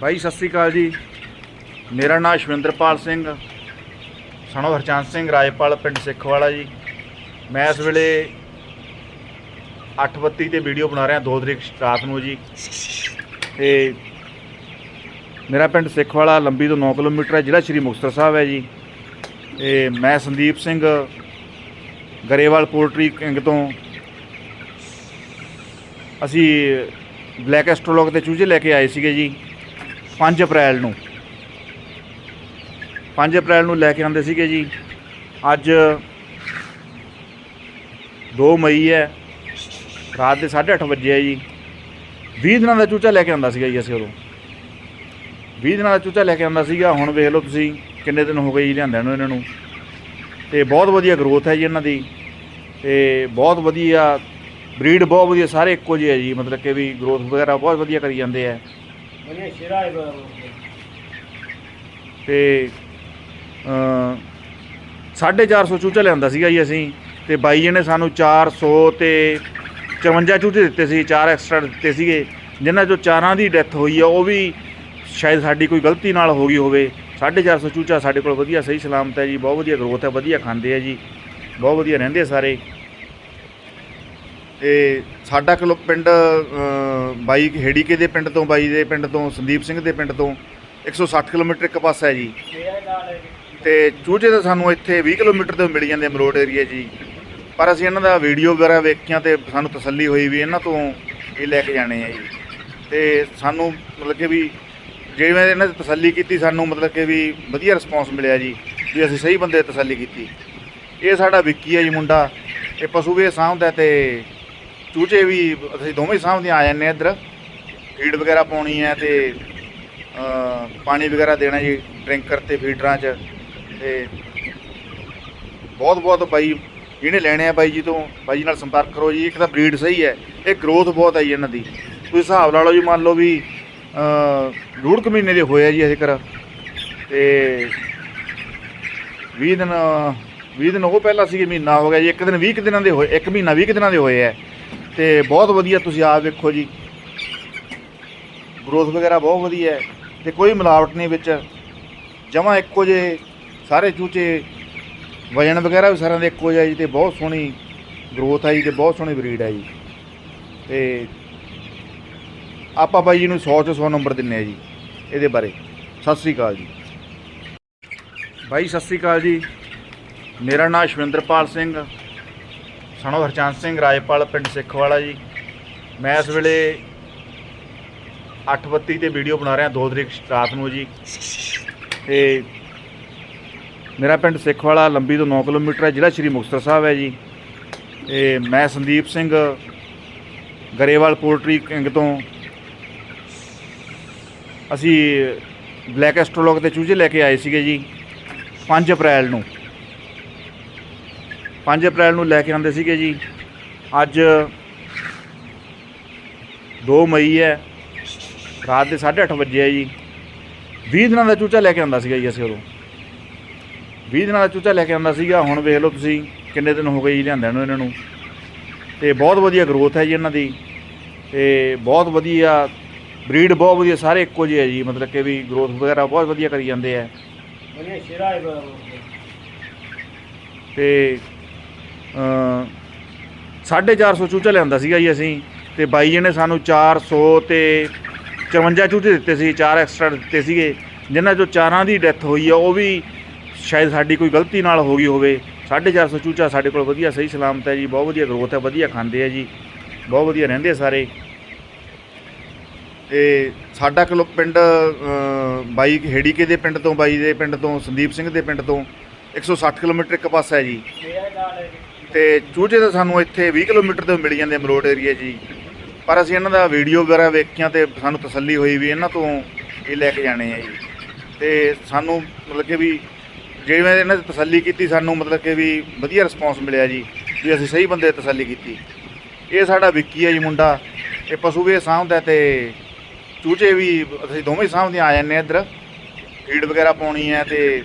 ਬਾਈ, ਸਤਿ ਸ੍ਰੀ ਅਕਾਲ ਜੀ। ਮੇਰਾ ਨਾਮ ਸ਼ਵਿੰਦਰਪਾਲ ਸਿੰਘ, ਸਣੋ ਹਰਚੰਦ ਸਿੰਘ, ਰਾਜਪਾਲ ਪਿੰਡ ਸਿੱਖਵਾਲਾ ਜੀ। ਮੈਂ ਇਸ ਵੇਲੇ 8:32 ਤੇ ਵੀਡੀਓ ਬਣਾ ਰਿਹਾ 2 ਤਰੀਕ ਰਾਤ ਨੂੰ ਜੀ। ਤੇ ਮੇਰਾ ਪਿੰਡ ਸਿੱਖਵਾਲਾ ਲੰਬੀ ਤੋਂ 9 ਕਿਲੋਮੀਟਰ ਹੈ, ਜ਼ਿਲ੍ਹਾ ਸ਼੍ਰੀ ਮੁਕਤਸਰ ਸਾਹਿਬ ਹੈ ਜੀ। ਤੇ ਮੈਂ ਸੰਦੀਪ ਸਿੰਘ, ਗਰੇਵਾਲ ਪੋਲਟਰੀ ਕਿੰਗ ਤੋਂ। ਅਸੀਂ ਬਲੈਕ ਐਸਟ੍ਰੋਲੋਗ ਦੇ ਚੂਝੇ ਲੈ ਕੇ ਆਏ ਸੀਗੇ ਜੀ। 5 ਅਪ੍ਰੈਲ ਨੂੰ। 5 ਅਪ੍ਰੈਲ ਨੂੰ ਲੈ ਕੇ ਆਉਂਦੇ ਸੀਗੇ ਜੀ। ਅੱਜ 2 ਮਈ ਹੈ। ਰਾਤ ਦੇ 8:30 ਵਜੇ ਹੈ ਜੀ। 20 ਦਿਨਾਂ ਦਾ ਚੂਚਾ ਲੈ ਕੇ ਆਉਂਦਾ ਸੀਗਾ ਜੀ ਅਸੀਂ ਉਦੋਂ। 20 ਦਿਨਾਂ ਦਾ ਚੂਚਾ ਲੈ ਕੇ ਆਉਂਦਾ ਸੀਗਾ। ਹੁਣ ਵੇਖ ਲਓ ਤੁਸੀਂ ਕਿੰਨੇ ਦਿਨ ਹੋ ਗਏ ਜੀ ਲਿਆਂਦਿਆਂ ਨੂੰ ਇਹਨਾਂ ਨੂੰ। ਤੇ ਬਹੁਤ ਵਧੀਆ ਗਰੋਥ ਹੈ ਜੀ ਇਹਨਾਂ ਦੀ। ਤੇ ਬਹੁਤ ਵਧੀਆ ਬਰੀਡ ਬਹੁਤ ਵਧੀਆ, ਸਾਰੇ ਇੱਕੋ ਜਿਹੇ ਹੈ ਜੀ। ਮਤਲਬ ਕਿ ਵੀ ਗਰੋਥ ਵਗੈਰਾ ਬਹੁਤ ਵਧੀਆ ਕਰੀ ਜਾਂਦੇ ਆ। ਹੈ ਤੇ ਅ 450 ਚੂਚਾ ਲਿਆਂਦਾ ਸੀਗਾ ਜੀ ਅਸੀਂ, ਤੇ ਬਾਈ ਜੀ ਨੇ ਸਾਨੂੰ 400 ਤੇ 54 ਚੂਚੇ ਦਿੱਤੇ ਸੀ, ਚਾਰ ਐਕਸਟਰਾ ਦਿੱਤੇ ਸੀਗੇ। ਜਿਨ੍ਹਾਂ ਚੋਂ ਚਾਰਾਂ ਦੀ ਡੈਥ ਹੋਈ ਆ, ਉਹ ਵੀ ਸ਼ਾਇਦ ਸਾਡੀ ਕੋਈ ਗਲਤੀ ਨਾਲ ਹੋ ਗਈ ਹੋਵੇ। 450 ਚੂਚਾ ਸਾਡੇ ਕੋਲ ਵਧੀਆ, ਸਹੀ ਸਲਾਮਤ ਹੈ ਜੀ, ਬਹੁਤ ਵਧੀਆ ਗਰੋਥ ਹੈ, ਵਧੀਆ ਖਾਂਦੇ ਆ ਜੀ, ਬਹੁਤ ਵਧੀਆ ਰਹਿੰਦੇ ਆ ਸਾਰੇ। ਤੇ ਸਾਡਾ ਕਿਲੋ ਪਿੰਡ ਬਾਈ ਹੇੜੀਕੇ ਦੇ ਪਿੰਡ ਤੋਂ, ਬਾਈ ਦੇ ਪਿੰਡ ਤੋਂ, ਸੰਦੀਪ ਸਿੰਘ ਦੇ ਪਿੰਡ ਤੋਂ 160 ਕਿਲੋਮੀਟਰ ਇੱਕ ਪਾਸਾ ਹੈ ਜੀ। ਸ਼ੇਰਾ ਨਾਲ ਤੇ ਚੂਚੇ ਤਾਂ ਸਾਨੂੰ ਇੱਥੇ 20 ਕਿਲੋਮੀਟਰ ਤੋਂ ਮਿਲ ਜਾਂਦੇ ਮਰੋਡ ਏਰੀਆ ਜੀ। ਪਰ ਅਸੀਂ ਇਹਨਾਂ ਦਾ ਵੀਡੀਓ ਵਗੈਰਾ ਵੇਖਿਆ ਤੇ ਸਾਨੂੰ ਤਸੱਲੀ ਹੋਈ ਵੀ ਇਹਨਾਂ ਤੋਂ ਇਹ ਲੈ ਕੇ ਜਾਣੇ ਆ ਜੀ। ਤੇ ਸਾਨੂੰ ਮਤਲਬ ਕਿ ਵੀ ਜਿਵੇਂ ਇਹਨਾਂ ਦੀ ਤਸੱਲੀ ਕੀਤੀ, ਸਾਨੂੰ ਮਤਲਬ ਕਿ ਵੀ ਵਧੀਆ ਰਿਸਪੌਂਸ ਮਿਲਿਆ ਜੀ, ਵੀ ਅਸੀਂ ਸਹੀ ਬੰਦੇ ਤਸੱਲੀ ਕੀਤੀ। ਇਹ ਸਾਡਾ ਵਿੱਕੀ ਹੈ ਜੀ ਮੁੰਡਾ, ਇਹ ਪਸ਼ੂ ਵੀ ਇਹ ਸਾਂਭਦਾ ਤੇ ਚੂਚੇ ਵੀ ਅਸੀਂ ਦੋਵੇਂ ਸਾਂਭਦੇ ਆ ਜਾਂਦੇ ਆ ਇੱਧਰ। ਫੀਡ ਵਗੈਰਾ ਪਾਉਣੀ ਹੈ ਤੇ ਪਾਣੀ ਵਗੈਰਾ ਦੇਣਾ ਜੀ ਡਰਿੰਕਰ ਤੇ ਫੀਡਰਾਂ 'ਚ। ਤੇ ਬਹੁਤ ਬਹੁਤ ਬਾਈ ਜਿਹਨੇ ਲੈਣੇ ਆ ਬਾਈ ਜੀ ਤੋਂ ਬਾਈ ਜੀ ਨਾਲ ਸੰਪਰਕ ਕਰੋ ਜੀ ਇੱਕ ਤਾਂ ਬਰੀਡ ਸਹੀ ਹੈ ਇਹ ਗਰੋਥ ਬਹੁਤ ਆਈ ਇਹਨਾਂ ਦੀ। ਤੁਸੀਂ ਹਿਸਾਬ ਲਾ ਲਓ ਜੀ ਮੰਨ ਲਓ ਵੀ ਅ, ਕੁ ਮਹੀਨੇ ਦੇ ਹੋਏ ਆ ਜੀ ਅਜੇ ਕਰ ਤੇ 20 ਦਿਨ 20 ਦਿਨ ਉਹ ਪਹਿਲਾਂ ਸੀ ਮਹੀਨਾ ਹੋ ਗਿਆ ਜੀ ਇੱਕ ਦਿਨ 20 ਕੁ ਦਿਨਾਂ ਦੇ ਹੋਏ ਇੱਕ ਮਹੀਨਾ 20 ਕੁ ਦਿਨਾਂ ਦੇ ਹੋਏ ਆ। ਤੇ ਬਹੁਤ ਵਧੀਆ ਤੁਸੀਂ ਆਪ ਵੇਖੋ ਜੀ। ਗਰੋਥ ਵਗੈਰਾ ਬਹੁਤ ਵਧੀਆ ਹੈ ਤੇ ਕੋਈ ਮਿਲਾਵਟ ਨਹੀਂ ਵਿੱਚ। ਜਮਾਂ ਇੱਕੋ ਜੇ ਸਾਰੇ ਚੂਚੇ, ਵਜਨ ਵਗੈਰਾ ਵੀ ਸਾਰਿਆਂ ਦੇ ਇੱਕੋ ਜਿਹਾ ਜੀ ਤੇ ਬਹੁਤ ਸੋਹਣੀ ਗਰੋਥ ਹੈ ਜੀ ਤੇ ਬਹੁਤ ਸੋਹਣੀ ਬਰੀਡ ਹੈ ਜੀ। ਤੇ ਆਪਾਂ ਬਾਈ ਜੀ ਨੂੰ 100 ਚੋਂ 100 ਨੰਬਰ ਦਿੰਨੇ ਆ ਜੀ ਇਹਦੇ ਬਾਰੇ। ਸਤਿ ਸ੍ਰੀ ਅਕਾਲ ਜੀ। ਬਾਈ ਸਤਿ ਸ੍ਰੀ ਅਕਾਲ ਜੀ। ਮੇਰਾ ਨਾਮ ਸ਼ਵਿੰਦਰਪਾਲ ਸਿੰਘ। ਸਣੋ ਹਰਚੰਦ ਸਿੰਘ, ਰਾਜਪਾਲ ਪਿੰਡ ਸਿੱਖਵਾਲਾ ਜੀ। ਮੈਂ ਇਸ ਵੇਲੇ 8:32 ਤੇ ਵੀਡੀਓ ਬਣਾ ਰਿਹਾ 2 ਤਰੀਕ ਰਾਤ ਨੂੰ ਜੀ। ਤੇ ਮੇਰਾ ਪਿੰਡ ਸਿੱਖਵਾਲਾ ਲੰਬੀ ਤੋਂ 9 ਕਿਲੋਮੀਟਰ ਹੈ, ਜ਼ਿਲ੍ਹਾ ਸ਼੍ਰੀ ਮੁਕਤਸਰ ਸਾਹਿਬ ਹੈ ਜੀ। ਤੇ ਮੈਂ ਸੰਦੀਪ ਸਿੰਘ ਗਰੇਵਾਲ ਪੋਲਟਰੀ ਕਿੰਗ ਤੋਂ ਅਸੀਂ ਬਲੈਕ ਐਸਟ੍ਰੋਲੋਗ 'ਤੇ ਚੂਝੇ ਲੈ ਕੇ ਆਏ ਸੀਗੇ ਜੀ 5 ਅਪ੍ਰੈਲ ਨੂੰ। 5 ਅਪ੍ਰੈਲ ਨੂੰ ਲੈ ਕੇ ਆਉਂਦੇ ਸੀਗੇ ਜੀ। ਅੱਜ 2 ਮਈ ਹੈ। ਰਾਤ ਦੇ 8:30 ਵਜੇ ਹੈ ਜੀ। 20 ਦਿਨਾਂ ਦਾ ਚੂਚਾ ਲੈ ਕੇ ਆਉਂਦਾ ਸੀਗਾ ਜੀ ਅਸੀਂ ਉਦੋਂ। 20 ਦਿਨਾਂ ਦਾ ਚੂਚਾ ਲੈ ਕੇ ਆਉਂਦਾ ਸੀਗਾ। ਹੁਣ ਵੇਖ ਲਓ ਤੁਸੀਂ ਕਿੰਨੇ ਦਿਨ ਹੋ ਗਏ ਜੀ ਲਿਆਂਦਿਆਂ ਨੂੰ ਇਹਨਾਂ ਨੂੰ। ਤੇ ਬਹੁਤ ਵਧੀਆ ਗਰੋਥ ਹੈ ਜੀ ਇਹਨਾਂ ਦੀ। ਤੇ ਬਹੁਤ ਵਧੀਆ ਬਰੀਡ ਬਹੁਤ ਵਧੀਆ ਸਾਰੇ ਇੱਕੋ ਜਿਹੇ ਹੈ ਜੀ। ਮਤਲਬ ਕਿ ਵੀ ਗਰੋਥ ਵਗੈਰਾ ਬਹੁਤ ਵਧੀਆ ਕਰੀ ਜਾਂਦੇ ਆ। ਤੇ 450 ਚੂਚਾ ਲਿਆਂਦਾ ਸੀਗਾ ਜੀ ਅਸੀਂ ਤੇ ਬਾਈ ਜੀ ਨੇ ਸਾਨੂੰ 400 ਤੇ 54 ਚੂਚੇ ਦਿੱਤੇ ਸੀ, ਚਾਰ ਐਕਸਟਰਾ ਦਿੱਤੇ ਸੀਗੇ। ਜਿਨ੍ਹਾਂ ਚੋਂ ਚਾਰਾਂ ਦੀ ਡੈਥ ਹੋਈ ਆ, ਉਹ ਵੀ ਸ਼ਾਇਦ ਸਾਡੀ ਕੋਈ ਗਲਤੀ ਨਾਲ ਹੋ ਗਈ ਹੋਵੇ। 450 ਚੂਚਾ ਸਾਡੇ ਕੋਲ ਵਧੀਆ ਸਹੀ ਸਲਾਮਤ ਹੈ ਜੀ, ਬਹੁਤ ਵਧੀਆ ਗਰੋਥ ਹੈ, ਵਧੀਆ ਖਾਂਦੇ ਆ ਜੀ, ਬਹੁਤ ਵਧੀਆ ਰਹਿੰਦੇ ਆ ਸਾਰੇ। ਤੇ ਸਾਡਾ ਕਿਲੋ ਪਿੰਡ ਬਾਈ ਹੇੜੀਕੇ ਦੇ ਪਿੰਡ ਤੋਂ, ਬਾਈ ਦੇ ਪਿੰਡ ਤੋਂ, ਸੰਦੀਪ ਸਿੰਘ ਦੇ ਪਿੰਡ ਤੋਂ 160 ਕਿਲੋਮੀਟਰ ਇੱਕ ਪਾਸਾ ਹੈ ਜੀ। ਤੇ ਚੂਚੇ ਤਾਂ ਸਾਨੂੰ ਇੱਥੇ 20 ਕਿਲੋਮੀਟਰ ਤੋਂ ਮਿਲ ਜਾਂਦੇ ਮਰੋਡ ਏਰੀਆ ਜੀ। ਪਰ ਅਸੀਂ ਇਹਨਾਂ ਦਾ ਵੀਡੀਓ ਵਗੈਰਾ ਵੇਖਿਆ ਤੇ ਸਾਨੂੰ ਤਸੱਲੀ ਹੋਈ ਵੀ ਇਹਨਾਂ ਤੋਂ ਇਹ ਲੈ ਕੇ ਜਾਣੇ ਆ ਜੀ। ਤੇ ਸਾਨੂੰ ਮਤਲਬ ਕਿ ਵੀ ਜਿਵੇਂ ਇਹਨਾਂ ਦੀ ਤਸੱਲੀ ਕੀਤੀ, ਸਾਨੂੰ ਮਤਲਬ ਕਿ ਵੀ ਵਧੀਆ ਰਿਸਪੌਂਸ ਮਿਲਿਆ ਜੀ, ਵੀ ਅਸੀਂ ਸਹੀ ਬੰਦੇ ਤਸੱਲੀ ਕੀਤੀ। ਇਹ ਸਾਡਾ ਵਿੱਕੀ ਹੈ ਜੀ ਮੁੰਡਾ, ਇਹ ਪਸ਼ੂ ਵੀ ਇਹ ਸਾਂਭਦਾ ਤੇ ਚੂਚੇ ਵੀ ਅਸੀਂ ਦੋਵੇਂ ਸਾਂਭਦੇ ਆ ਜਾਂਦੇ ਆ ਇੱਧਰ। ਫੀਡ ਵਗੈਰਾ ਪਾਉਣੀ ਹੈ ਤੇ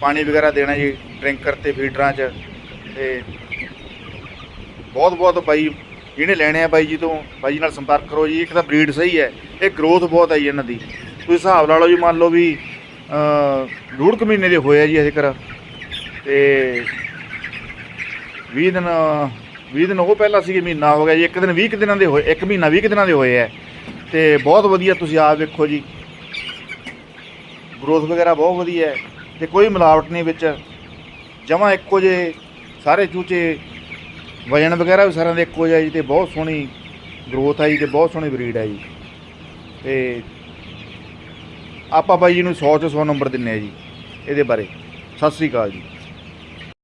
ਪਾਣੀ ਵਗੈਰਾ ਦੇਣਾ ਜੀ ਡਰਿੰਕਰ ਤੇ ਫੀਡਰਾਂ 'ਚ। ਤੇ ਬਹੁਤ ਬਹੁਤ ਬਾਈ ਜਿਹਨੇ ਲੈਣੇ ਆ ਬਾਈ ਜੀ ਤੋਂ। ਬਾਈ ਜੀ ਨਾਲ ਸੰਪਰਕ ਕਰੋ ਜੀ, ਇੱਕ ਤਾਂ ਬਰੀਡ ਸਹੀ ਹੈ, ਇਹ ਗਰੋਥ ਬਹੁਤ ਆਈ ਇਹਨਾਂ ਦੀ। ਤੁਸੀਂ ਹਿਸਾਬ ਲਾ ਲਓ ਜੀ, ਮੰਨ ਲਓ ਵੀ ਅ ਕੁ ਮਹੀਨੇ ਦੇ ਹੋਏ ਆ ਜੀ ਅਜੇ ਕਰ ਤੇ 20 ਦਿਨ 20 ਦਿਨ ਉਹ ਪਹਿਲਾਂ ਸੀ ਮਹੀਨਾ ਹੋ ਗਿਆ ਜੀ, ਇੱਕ ਦਿਨ 20 ਕੁ ਦਿਨਾਂ ਦੇ ਹੋਏ, ਇੱਕ ਮਹੀਨਾ 20 ਕੁ ਦਿਨਾਂ ਦੇ ਹੋਏ ਆ। ਤੇ ਬਹੁਤ ਵਧੀਆ ਤੁਸੀਂ ਆਪ ਵੇਖੋ ਜੀ। ਗਰੋਥ ਵਗੈਰਾ ਬਹੁਤ ਵਧੀਆ ਹੈ, ਤੇ ਕੋਈ ਮਿਲਾਵਟ ਨਹੀਂ ਵਿੱਚ। ਜਮਾਂ ਇੱਕੋ ਜੇ ਸਾਰੇ ਚੂਚੇ, ਵਜਨ ਵਗੈਰਾ ਵੀ ਸਾਰਿਆਂ ਦੇ ਇੱਕੋ ਜਿਹਾ ਜੀ ਤੇ ਬਹੁਤ ਸੋਹਣੀ ਗਰੋਥ ਹੈ ਜੀ ਤੇ ਬਹੁਤ ਸੋਹਣੀ ਬਰੀਡ ਹੈ ਜੀ। ਤੇ ਆਪਾਂ ਬਾਈ ਜੀ ਨੂੰ 100 ਚੋਂ 100 ਨੰਬਰ ਦਿੰਨੇ ਆ ਜੀ, ਇਹਦੇ ਬਾਰੇ। ਸਤਿ ਸ੍ਰੀ ਅਕਾਲ ਜੀ।